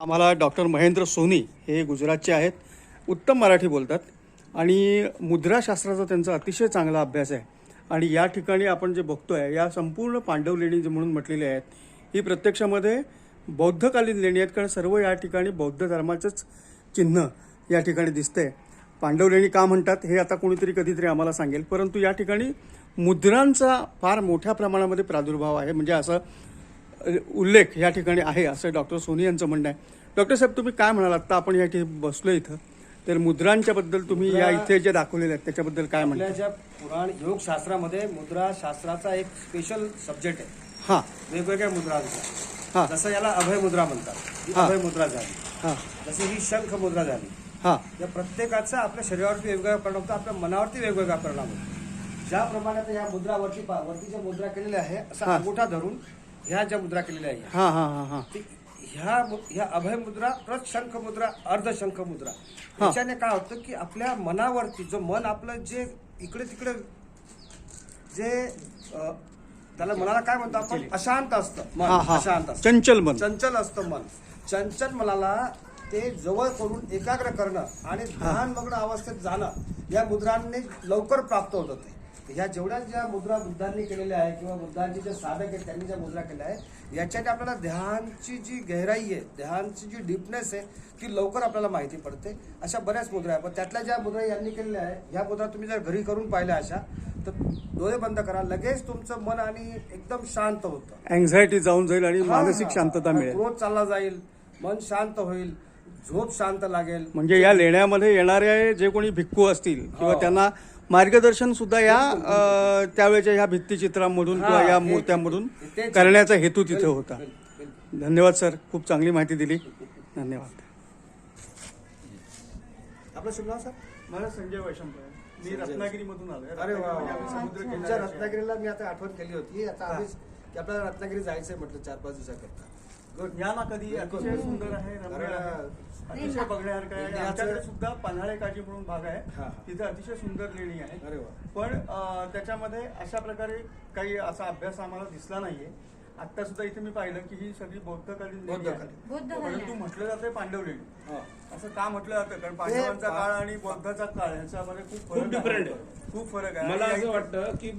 आम्हाला doctor Mahendra Sony हे गुजरातचे आहेत. उत्तम मराठी बोलतात. आणि मुद्राशास्त्राचा त्यांचा अतिशय चांगला अभ्यास आहे. आणि या ठिकाणी आपण जे बघतो आहे या संपूर्ण पांडव लेणी जे म्हणून म्हटलेली आहेत ही प्रत्यक्षामध्ये बौद्धकालीन लेणी आहेत. कारण सर्व या ठिकाणी बौद्ध धर्माचंच चिन्ह या ठिकाणी दिसतंय. पांडव लेणी का म्हणतात हे आता कोणीतरी कधीतरी आम्हाला सांगेल. परंतु या ठिकाणी मुद्रांचा फार मोठ्या प्रमाणामध्ये प्रादुर्भाव आहे. म्हणजे असं उल्लेख या ठिकाणी आहे असं डॉक्टर सोनी यांचं म्हणणं आहे. डॉक्टर साहेब तुम्ही काय म्हणाल आता आपण या ठिकाणी बसलो इथं. तर मुद्रांच्या बद्दल तुम्ही या इथे जे दाखवलेले आहेत त्याच्याबद्दल काय म्हणता? पुराण योग शास्त्रामध्ये मुद्रा शास्त्राचा एक स्पेशल सब्जेक्ट आहे. हां. वेगवेगळ्या मुद्रांचा. हां. जसं याला अभय मुद्रा म्हणतात. अभय मुद्रा झाली. हां. जशी ही शंख मुद्रा झाली. हां. या प्रत्येकाचा आपल्या शरीरावरती वेगवेगळा परिणाम होतो आपल्या मनावरती वेगवेगळा परिणाम होतो. ज्याप्रमाणे या मुद्रावरती वरती ज्या मुद्रा केलेल्या आहे असा. अंगठा धरून ह्या ज्या मुद्रा केलेल्या आहे हां हां हां हां. ती- ह्या मु- ह्या अभय मुद्रा प्लस शंख मुद्रा अर्ध शंख मुद्रा याच्याने काय होतं की आपल्या मनावरती जो मन आपलं जे इकडे तिकडे जे अ, त्याला मनाला काय म्हणतो आपण? अशांत असतं हां मन हां अशांत असतं. चंचल मन. चंचल असतं मन. चंचल मनाला ते जवळ करून एकाग्र करणं आणि ध्यानमग्न अवस्थेत जाणं या मुद्रांनी लवकर प्राप्त होत होते. ह्या जेवढ्या ज्या मुद्रा बुद्धांनी केलेल्या आहे किंवा बुद्धांचे जे साधक आहेत त्यांनी ज्या मुद्रा केल्या आहे याच्याने आपल्याला ध्यानची जी गहराई आहे ध्यानची जी डीपनेस आहे ती लवकर आपल्याला माहिती पडते. अशा बऱ्याच मुद्रा आहे पण त्यातल्या ज्या मुद्रा यांनी केलेल्या आहे ह्या मुद्रा तुम्ही जर घरी करून पाहिल्या अशा तर डोळे बंद करा. लगेच तुमचं मन आणि एकदम शांत होतं. अँझायटी जाऊन जाईल आणि मानसिक. शांतता मिळेल. क्रोध चालला जाईल. मन शांत होईल. झोप शांत लागेल. म्हणजे या लेण्यामध्ये येणारे जे कोणी भिक्खू असतील किंवा हो. त्यांना मार्गदर्शन सुद्धा या अ, त्यावेळेच्या ह्या भित्तिचित्रांमधून किंवा या मूर्त्यांमधून. करण्याचा हेतू तिथे होता. धन्यवाद सर. खूप चांगली माहिती दिली. धन्यवाद. आपलं शुभ नाव सर? मला संजय वैशंकर मी रत्नागिरीमधून आलोय. अरे वा वा, आम्ही तुमच्या आहे. रत्नागिरीला मी आता आठवण केली होती. आता आम्हीच की आपल्याला रत्नागिरी जायचंय म्हटलं चार पाच दिवसाकरता. गुड या ना कधी. अतिशय सुंदर आहे रम्य कारण, आहे. अतिशय बघण्यासारखं आहे आमच्याकडे सुद्धा पन्हाळे काजी म्हणून भाग हा, आहे हा. तिथे अतिशय सुंदर लेणी आहे अरे वा पण त्याच्यामध्ये अशा प्रकारे काही असा अभ्यास आम्हाला दिसला नाहीये आता सुद्धा इथे मी पाहिलं की ही सगळी बौद्धकालीन आहे. बौद्धकालीन. परंतु म्हटलं जाते पांडव लेणी हा. असं का म्हटलं जातं कारण पांडवांचा काळ आणि बौद्धाचा काळ ह्याच्यामध्ये खूप फरक खूप फरक आहे मला असं वाटतं की